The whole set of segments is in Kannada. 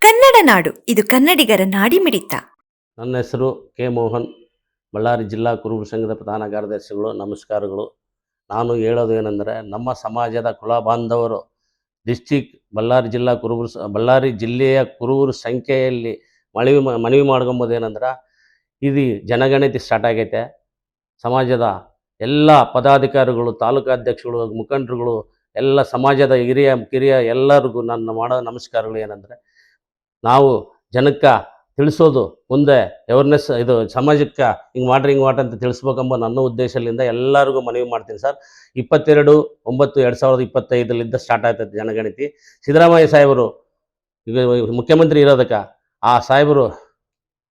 ಕನ್ನಡ ನಾಡು, ಇದು ಕನ್ನಡಿಗರ ನಾಡಿಮಿಡಿತ. ನನ್ನ ಹೆಸರು ಕೆ ಮೋಹನ್. ಬಳ್ಳಾರಿ ಜಿಲ್ಲಾ ಕುರುಬ ಸಂಘದ ಪ್ರಧಾನ ಕಾರ್ಯದರ್ಶಿಗಳು, ನಮಸ್ಕಾರಗಳು. ನಾನು ಹೇಳೋದು ಏನಂದರೆ, ನಮ್ಮ ಸಮಾಜದ ಕುಲ ಬಾಂಧವರು ಡಿಸ್ಟಿಕ್ ಬಳ್ಳಾರಿ ಜಿಲ್ಲಾ ಕುರುಬರು ಸ- ಬಳ್ಳಾರಿ ಜಿಲ್ಲೆಯ ಕುರುಬರ ಸಂಖ್ಯೆಯಲ್ಲಿ ಮನವಿ ಮನವಿ ಮಾಡ್ಕೊಂಬೋದು ಏನಂದ್ರೆ, ಇದು ಜನಗಣತಿ ಸ್ಟಾರ್ಟ್ ಆಗೈತೆ. ಸಮಾಜದ ಎಲ್ಲ ಪದಾಧಿಕಾರಿಗಳು, ತಾಲೂಕಾಧ್ಯಕ್ಷಗಳು, ಮುಖಂಡರುಗಳು, ಎಲ್ಲ ಸಮಾಜದ ಹಿರಿಯ, ಕಿರಿಯ ಎಲ್ಲರಿಗೂ ನನ್ನ ಮಾಡೋ ನಮಸ್ಕಾರಗಳು ಏನಂದರೆ ನಾವು ಜನಕ್ಕೆ ತಿಳಿಸೋದು ಮುಂದೆ ಅವೇರ್ನೆಸ್ ಇದು ಸಮಾಜಕ್ಕೆ ಹಿಂಗೆ ಮಾಡ್ರಿ ಹಿಂಗೆ ಮಾಡ್ರಿ ಅಂತ ತಿಳಿಸ್ಬೇಕೆಂಬ ನನ್ನ ಉದ್ದೇಶದಿಂದ ಎಲ್ಲರಿಗೂ ಮನವಿ ಮಾಡ್ತೀನಿ ಸರ್. ಇಪ್ಪತ್ತೆರಡು, ಒಂಬತ್ತು, ಎರಡು ಸಾವಿರದ ಇಪ್ಪತ್ತೈದರಿಂದ ಸ್ಟಾರ್ಟ್ ಆಗ್ತೈತೆ ಜನಗಣತಿ. ಸಿದ್ದರಾಮಯ್ಯ ಸಾಹೇಬರು ಮುಖ್ಯಮಂತ್ರಿ ಇರೋದಕ್ಕೆ, ಆ ಸಾಹೇಬರು,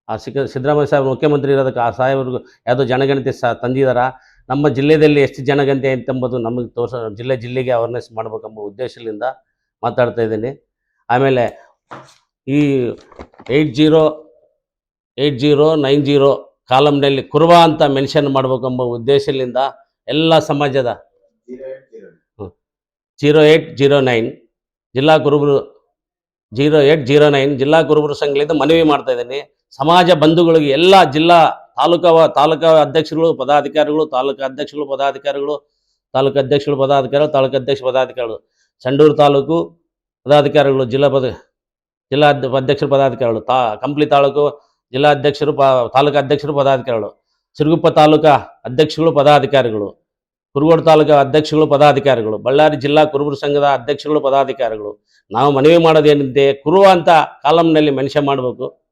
ಆ ಸಿಕ್ಕ ಸಿದ್ದರಾಮಯ್ಯ ಸಾಹೇಬರು ಮುಖ್ಯಮಂತ್ರಿ ಇರೋದಕ್ಕೆ, ಆ ಸಾಹೇಬರು ಯಾವುದೋ ಜನಗಣತಿ ಸ ತಂದಿದಾರ? ನಮ್ಮ ಜಿಲ್ಲೆಯಲ್ಲಿ ಎಷ್ಟು ಜನಗಣತಿ ಅಂತಂಬುದು ನಮಗೆ ತೋರಿಸ, ಜಿಲ್ಲೆ ಜಿಲ್ಲೆಗೆ ಅವೇರ್ನೆಸ್ ಮಾಡ್ಬೇಕೆಂಬ ಉದ್ದೇಶದಿಂದ ಮಾತಾಡ್ತಾ ಇದ್ದೀನಿ. ಆಮೇಲೆ ಈ eight zero eight zero nine zero ಕಾಲಮ್ನಲ್ಲಿ ಕುರುವ ಅಂತ ಮೆನ್ಷನ್ ಮಾಡಬೇಕೆಂಬ ಉದ್ದೇಶದಿಂದ ಎಲ್ಲ ಸಮಾಜದ ಜೀರೋ ಏಯ್ಟ್ ಜೀರೋ ನೈನ್ ಜಿಲ್ಲಾ ಕುರುಬರು ಜೀರೋ ಏಯ್ಟ್ ಜೀರೋ ನೈನ್ ಜಿಲ್ಲಾ ಕುರುಬರು ಸಂಘದಿಂದ ಮನವಿ ಮಾಡ್ತಾ ಇದ್ದೀನಿ. ಸಮಾಜ ಬಂಧುಗಳಿಗೆ ಎಲ್ಲ ಜಿಲ್ಲಾ ತಾಲೂಕಾ ತಾಲೂಕಾ ಅಧ್ಯಕ್ಷರುಗಳು, ಪದಾಧಿಕಾರಿಗಳು, ತಾಲೂಕು ಅಧ್ಯಕ್ಷಗಳು ಪದಾಧಿಕಾರಿಗಳು, ತಾಲೂಕು ಅಧ್ಯಕ್ಷಗಳು ಪದಾಧಿಕಾರಿಗಳು, ತಾಲೂಕು ಅಧ್ಯಕ್ಷ ಪದಾಧಿಕಾರಿಗಳು ಸಂಡೂರು ತಾಲೂಕು ಪದಾಧಿಕಾರಿಗಳು, ಜಿಲ್ಲಾ ಪದ ಜಿಲ್ಲಾ ಅಧ್ಯ- ಅಧ್ಯಕ್ಷರು ಪದಾಧಿಕಾರಿಗಳು ತಾ, ಕಂಪ್ಲಿ ತಾಲೂಕು ಜಿಲ್ಲಾ ಅಧ್ಯಕ್ಷರು ಪ, ತಾಲೂಕು ಅಧ್ಯಕ್ಷರು ಪದಾಧಿಕಾರಿಗಳು ಸಿರುಗುಪ್ಪ ತಾಲೂಕಾ ಅಧ್ಯಕ್ಷಗಳು ಪದಾಧಿಕಾರಿಗಳು. ಕುರುಗೋಡು ತಾಲೂಕಾ ಅಧ್ಯಕ್ಷಗಳು ಪದಾಧಿಕಾರಿಗಳು. ಬಳ್ಳಾರಿ ಜಿಲ್ಲಾ ಕುರುಬರ ಸಂಘದ ಅಧ್ಯಕ್ಷಗಳು ಪದಾಧಿಕಾರಿಗಳು. ನಾವು ಮನವಿ ಮಾಡೋದೇನಿದೆ, ಕುರುವ ಅಂತ ಕಾಲಂನಲ್ಲಿ ಮೆನ್ಷನ್ ಮಾಡಬೇಕು.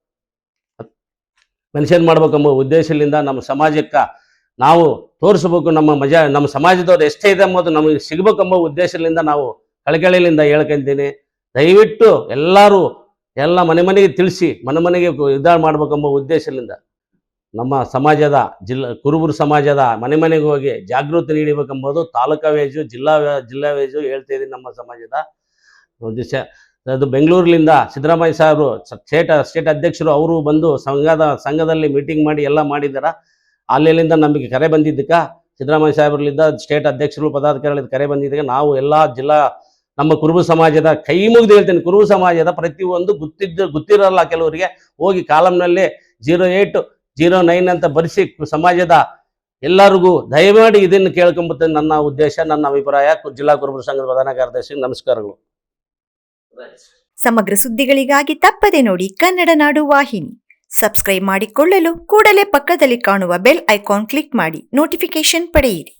ಮೆನ್ಷನ್ ಮಾಡ್ಬೇಕೆಂಬ ಉದ್ದೇಶದಿಂದ ನಮ್ಮ ಸಮಾಜಕ್ಕೆ ನಾವು ತೋರಿಸ್ಬೇಕು, ನಮ್ಮ ಮಜಾ, ನಮ್ಮ ಸಮಾಜದವ್ರು ಎಷ್ಟೇ ಇದೆ ಎಂಬುದು ನಮಗೆ ಸಿಗಬೇಕೆಂಬ ಉದ್ದೇಶದಿಂದ ನಾವು ಕಳಕಳಿಯಿಂದ ಹೇಳ್ಕೊಂತೀನಿ. ದಯವಿಟ್ಟು ಎಲ್ಲರೂ ಎಲ್ಲ ಮನೆ ಮನೆಗೆ ತಿಳಿಸಿ, ಮನೆ ಮನೆಗೆ ಇದ ಮಾಡ್ಬೇಕೆಂಬ ಉದ್ದೇಶದಿಂದ ನಮ್ಮ ಸಮಾಜದ ಜಿಲ್ಲಾ, ಕುರುಬರು ಸಮಾಜದ ಮನೆ ಮನೆಗೆ ಹೋಗಿ ಜಾಗೃತಿ ನೀಡಬೇಕೆಂಬುದು ತಾಲೂಕಾ ವೇಜು, ಜಿಲ್ಲಾ ಜಿಲ್ಲಾ ವೇಜು ಹೇಳ್ತಾ ಇದ್ದೀನಿ ನಮ್ಮ ಸಮಾಜದ ಉದ್ದೇಶ. ಅದು ಬೆಂಗಳೂರಿನಿಂದ ಸಿದ್ದರಾಮಯ್ಯ ಸಾಹೇಬರು, ಸ್ಟೇಟ್ ಸ್ಟೇಟ್ ಅಧ್ಯಕ್ಷರು ಅವರು ಬಂದು ಸಂಘದ, ಸಂಘದಲ್ಲಿ ಮೀಟಿಂಗ್ ಮಾಡಿ ಎಲ್ಲ ಮಾಡಿದ್ದಾರೆ ಅಲ್ಲಿಂದ ನಮಗೆ ಕರೆ ಬಂದಿದ್ದಕ್ಕೆ, ಸಿದ್ದರಾಮಯ್ಯ ಸಾಹೇಬರಿಂದ ಸ್ಟೇಟ್ ಅಧ್ಯಕ್ಷರು, ಪದಾಧಿಕಾರಿಗಳಿಂದ ಕರೆ ಬಂದಿದ್ದಕ್ಕೆ, ನಾವು ಎಲ್ಲ ಜಿಲ್ಲಾ ನಮ್ಮ ಕುರುಬ ಸಮಾಜದ ಕೈ ಮುಗಿದು ಹೇಳ್ತೇನೆ, ಕುರುಬ ಸಮಾಜದ ಪ್ರತಿಯೊಂದು ಗೊತ್ತಿದ್ದ ಗೊತ್ತಿರಲ್ಲ ಕೆಲವರಿಗೆ ಹೋಗಿ ಕಾಲಮ್ನಲ್ಲಿ ಜೀರೋ ಏಟ್, ಜೀರೋ ನೈನ್ ಅಂತ ಬರೆಸಿ ಸಮಾಜದ ಎಲ್ಲರಿಗೂ ದಯಮಾಡಿ ಇದನ್ನು ಕೇಳ್ಕೊಂಬತ್ತೇನೆ ನನ್ನ ಉದ್ದೇಶ, ನನ್ನ ಅಭಿಪ್ರಾಯ. ಜಿಲ್ಲಾ ಕುರುಬರ ಸಂಘದ ಪ್ರಧಾನ ಕಾರ್ಯದರ್ಶಿ, ನಮಸ್ಕಾರಗಳು. ಸಮಗ್ರ ಸುದ್ದಿಗಳಿಗಾಗಿ ತಪ್ಪದೆ ನೋಡಿ ಕನ್ನಡ ನಾಡು ವಾಹಿನಿ. ಸಬ್ಸ್ಕ್ರೈಬ್ ಮಾಡಿಕೊಳ್ಳಲು ಕೂಡಲೇ ಪಕ್ಕದಲ್ಲಿ ಕಾಣುವ ಬೆಲ್ ಐಕಾನ್ ಕ್ಲಿಕ್ ಮಾಡಿ ನೋಟಿಫಿಕೇಶನ್ ಪಡೆಯಿರಿ.